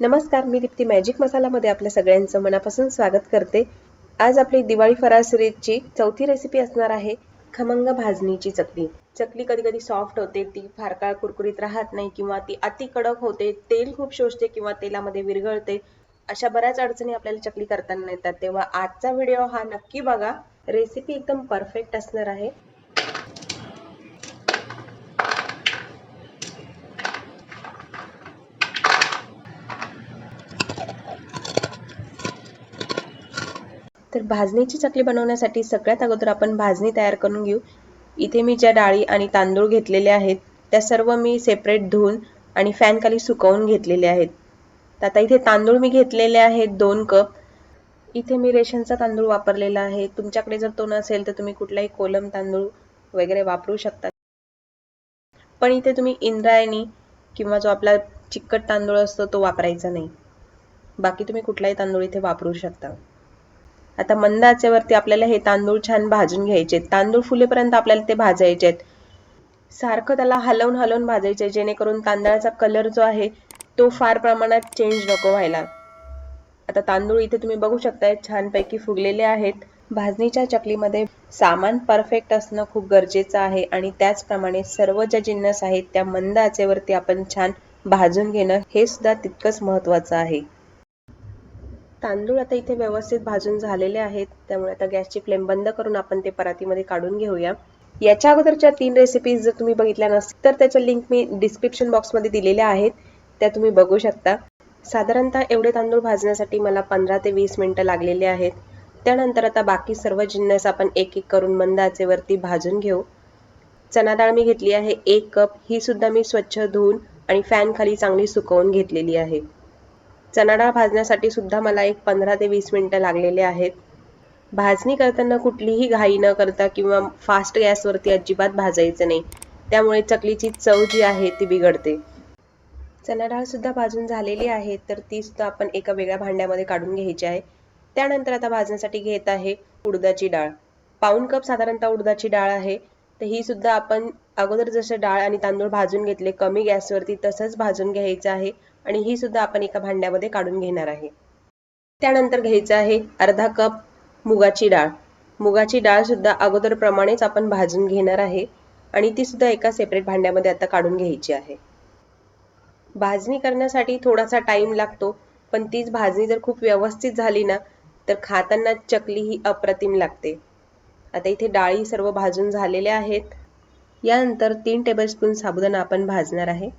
नमस्कार मी दीप्ती मॅजिक मसालामध्ये आपल्या सगळ्यांचं मनापासून स्वागत करते. आज आपली दिवाळी फराळ सिरीजची चौथी रेसिपी असणार आहे खमंग भाजणीची चकली. चकली कधी कधी सॉफ्ट होते ती फार काळ कुरकुरीत राहत नाही किंवा ती अति कडक होते तेल खूप शोषते किंवा तेलामध्ये विरघळते. अशा बऱ्याच अडचणी आपल्याला चकली करताना येतात. तेव्हा आजचा व्हिडिओ हा नक्की बघा. रेसिपी एकदम परफेक्ट असणार आहे. तर भाजणीची चकली बनवण्यासाठी सगळ्यात अगोदर आपण भाजणी तयार करून घेऊ. इथे मी ज्या डाळी आणि तांदूळ घेतलेले आहेत त्या सर्व मी सेपरेट धुवून आणि फॅनखाली सुकवून घेतलेले आहेत. तर आता इथे तांदूळ मी घेतलेले आहेत दोन कप. इथे मी रेशनचा तांदूळ वापरलेला आहे. तुमच्याकडे जर तो नसेल तर तुम्ही कुठलाही कोलम तांदूळ वगैरे वापरू शकता. पण इथे तुम्ही इंद्रायणी किंवा जो आपला चिकट तांदूळ असतो तो वापरायचा नाही. बाकी तुम्ही कुठलाही तांदूळ इथे वापरू शकता. आता मंद आचेवरती आपल्याला हे तांदूळ छान भाजून घ्यायचे. तांदूळ फुलेपर्यंत आपल्याला ते भाजायचे आहेत. सारखं त्याला हलवून हलवून भाजायचे जेणेकरून तांदळाचा कलर जो आहे तो फार प्रमाणात चेंज नको व्हायला. आता तांदूळ इथे तुम्ही बघू शकताय छानपैकी फुगलेले आहेत. भाजणीच्या चकलीमध्ये सामान परफेक्ट असणं खूप गरजेचं आहे आणि त्याचप्रमाणे सर्व ज्या जिन्नस आहेत त्या मंद आचेवरती आपण छान भाजून घेणं हे सुद्धा तितकंच महत्वाचं आहे. तांदूळ आता इथे व्यवस्थित भाजून झालेले आहेत. त्यामुळे आता गॅसची फ्लेम बंद करून आपण ते परातीमध्ये काढून घेऊया. याच्या अगोदरच्या तीन रेसिपीज जर तुम्ही बघितल्या नसतील तर त्याच्या लिंक मी डिस्क्रिप्शन बॉक्समध्ये दिलेल्या आहेत. त्या तुम्ही बघू शकता. साधारणतः एवढे तांदूळ भाजण्यासाठी मला पंधरा ते वीस मिनिटं लागलेले आहेत. त्यानंतर आता बाकी सर्व जिन्नस आपण एक एक करून मंद आचेवरती भाजून घेऊ. चना डाळ मी घेतली आहे एक कप. ही सुद्धा मी स्वच्छ धुवून आणि फॅन खाली चांगली सुकवून घेतलेली आहे. चणा डाळ भाजण्यासाठी सुद्धा मला एक पंधरा ते वीस मिनिटं लागलेले आहेत. भाजणी करताना कुठलीही घाई न करता किंवा फास्ट गॅसवरती अजिबात भाजायचं नाही. त्यामुळे चकलीची चव जी आहे ती बिघडते. चणा डाळ सुद्धा भाजून झालेली आहे तर ती सुद्धा आपण एका वेगळ्या भांड्यामध्ये काढून घ्यायची आहे. त्यानंतर आता भाजण्यासाठी घेत आहे उडदाची डाळ. पाऊन कप साधारणतः उडदाची डाळ आहे. तर ही सुद्धा आपण अगोदर जसं डाळ आणि तांदूळ भाजून घेतले कमी गॅसवरती तसंच भाजून घ्यायचं आहे आणि ही सुद्धा आपण एका भांड्यामध्ये काढून घेणार आहे. त्यानंतर घ्यायचं आहे अर्धा कप मुगाची डाळ. मुगाची डाळ सुद्धा अगोदरप्रमाणेच आपण भाजून घेणार आहे आणि ती सुद्धा एका सेपरेट भांड्यामध्ये आता काढून घ्यायची आहे. भाजणी करण्यासाठी थोडासा टाइम लागतो पण तीच भाजणी जर खूप व्यवस्थित झाली ना तर खाताना चकली ही अप्रतिम लागते. आता इथे डाळी सर्व भाजून झालेल्या आहेत. यानंतर तीन टेबलस्पून साबुदाणा आपण भाजणार आहे.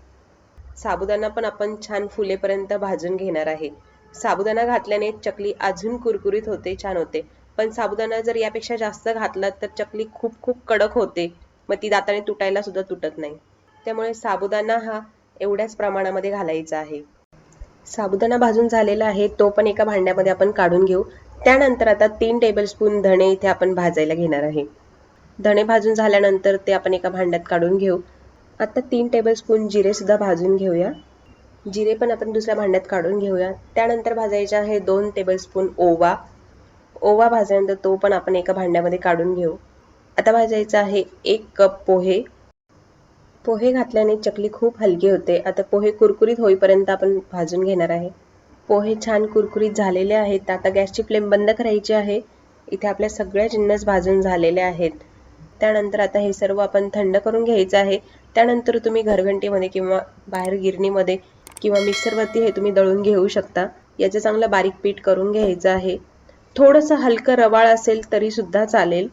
साबुदाणा पण आपण छान फुलेपर्यंत भाजून घेणार आहे. साबुदाणा घातल्याने चकली अजून कुरकुरीत होते छान होते. पण साबुदाणा जर यापेक्षा जास्त घातला तर चकली खूप खूप कडक होते. मग ती दाताने तुटायला सुद्धा तुटत नाही. त्यामुळे साबुदाणा हा एवढ्याच प्रमाणामध्ये घालायचा आहे. साबुदाणा भाजून झालेला आहे तो पण एका भांड्यामध्ये आपण काढून घेऊ. त्यानंतर आता तीन टेबलस्पून धणे इथे आपण भाजायला घेणार आहे. धणे भाजून झाल्यानंतर ते आपण एका भांड्यात काढून घेऊ. आता तीन टेबलस्पून जिरे सुद्धा भाजून घेऊया. जिरे पण आपण दुसऱ्या भांड्यात काढून घेऊया. त्यानंतर भाजायचे आहे दोन टेबलस्पून ओवा. ओवा भाजल्यानंतर तो पण आपण एका भांड्यामध्ये काढून घेऊ. आता भाजायचा आहे एक कप पोहे. पोहे घातल्याने चकली खूप हलकी होते. आता पोहे कुरकुरीत होईपर्यंत आपण भाजून घेणार आहे. पोहे छान कुरकुरीत झालेले आहेत. आता गॅसची फ्लेम बंद करायची आहे. इथे आपल्या सगळ्या जिन्नस भाजून झालेल्या आहेत. त्यानंतर आता हे सर्व आपण थंड करून घ्यायचं आहे. त्यानंतर तुम्ही घरघंटीमध्ये किंवा बाहेर गिरणीमध्ये किंवा मिक्सरवरती हे तुम्ही दळून घेऊ शकता. याचं चांगलं बारीक पीठ करून घ्यायचं आहे. थोडंसं हलकं रवाळ असेल तरी सुद्धा चालेल.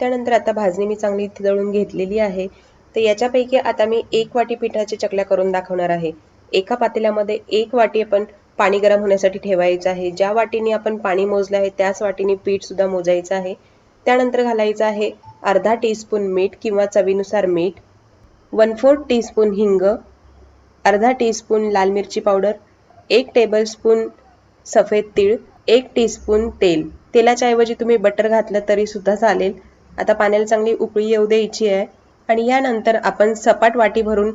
त्यानंतर आता भाजणी मी चांगली इथे दळून घेतलेली आहे. तर याच्यापैकी आता मी एक वाटी पिठाच्या चकल्या करून दाखवणार आहे. एका पातेल्यामध्ये एक वाटी आपण पाणी गरम होण्यासाठी ठेवायचं आहे. ज्या वाटीने आपण पाणी मोजलं आहे त्याच वाटीने पीठ सुद्धा मोजायचं आहे. त्यानंतर घालायचं आहे अर्धा टीस्पून मीठ किंवा चवीनुसार मीठ वन फोर्थ टीस्पून हिंग अर्धा टीस्पून लाल मिरची पावडर एक टेबलस्पून सफेद तीळ एक टीस्पून तेल. तेलाच्या ऐवजी तुम्ही बटर घातलं तरी सुद्धा चालेल. आता पाण्याला चांगली उकळी येऊ द्यायची आहे. आणि यानंतर आपण सपाट वाटी भरून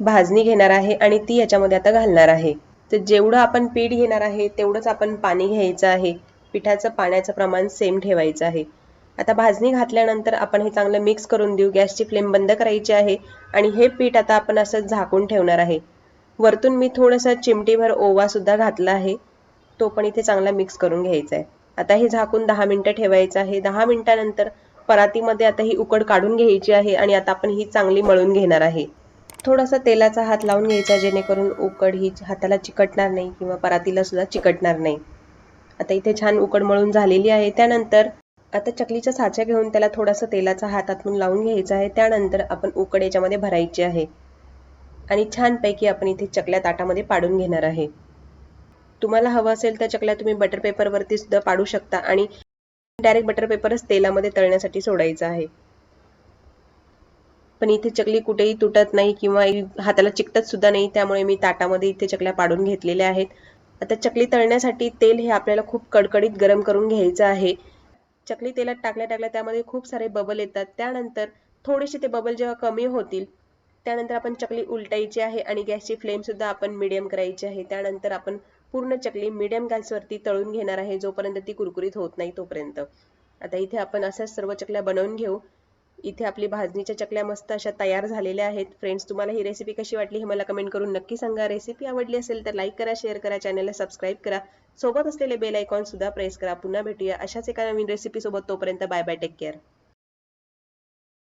भाजणी घेणार आहे आणि ती याच्यामध्ये आता घालणार आहे. तर जेवढं आपण पीठ घेणार आहे तेवढंच आपण पाणी घ्यायचं आहे. पिठाचं पाण्याचं प्रमाण सेम ठेवायचं आहे. आता भाजणी घातल्यानंतर आपण हे चांगलं मिक्स करून देऊ. गॅसची फ्लेम बंद करायची आहे आणि हे पीठ आता आपण असं झाकून ठेवणार आहे. वरतून मी थोडंसं चिमटीभर ओवासुद्धा घातला आहे. तो पण इथे चांगला मिक्स करून घ्यायचा आहे. आता हे झाकून दहा मिनटं ठेवायचं आहे. दहा मिनटानंतर परातीमध्ये आता ही उकड काढून घ्यायची आहे आणि आता आपण ही चांगली मळून घेणार आहे. थोडासा तेलाचा हात लावून घ्यायचा जेणेकरून उकड ही हाताला चिकटणार नाही किंवा परातीला सुद्धा चिकटणार नाही. आता इथे छान उकड मळून झालेली आहे. त्यानंतर आता चकलीच्या साच्या घेऊन त्याला थोडासा तेलाचा हातातून लावून घ्यायचा आहे. त्यानंतर आपण उकड याच्यामध्ये भरायची आहे. आणि छानपैकी आपण इथे चकल्या ताटामध्ये पाडून घेणार आहे. तुम्हाला हवं असेल तर चकल्या तुम्ही बटर पेपरवरती सुद्धा पाडू शकता आणि डायरेक्ट बटर पेपरच तेलामध्ये तळण्यासाठी सोडायचं आहे. पण इथे चकली कुठेही तुटत नाही किंवा हाताला चिकटत सुद्धा नाही. त्यामुळे मी ताटामध्ये इथे चकल्या पाडून घेतलेल्या आहेत. आता चकली तळण्यासाठी तेल हे आपल्याला खूप कडकडीत गरम करून घ्यायचं आहे. चकली तेलात टाकल्या टाकल्या त्यामध्ये खूप सारे बबल येतात. त्यानंतर थोडेसे ते बबल जेव्हा कमी होतील त्यानंतर आपण चकली उलटायची आहे आणि गॅसची फ्लेम सुद्धा आपण मिडियम करायची आहे. त्यानंतर आपण पूर्ण चकली मिडियम गॅसवरती तळून घेणार आहे जोपर्यंत ती कुरकुरीत होत नाही तोपर्यंत. आता इथे आपण अशाच सर्व चकल्या बनवून घेऊ. इथे आपली भाजणीच्या चकल्या मस्त अशा तयार झालेल्या आहेत. फ्रेंड्स तुम्हाला ही रेसिपी कशी वाटली हे मला कमेंट करून नक्की सांगा. रेसिपी आवडली असेल तर लाईक करा शेअर करा चॅनलला सबस्क्राईब करा. सोबत असलेले बेल आयकॉन सुद्धा प्रेस करा. पुन्हा भेटूया अशाच एका नवीन रेसिपी सोबत. तोपर्यंत बाय बाय टेक केअर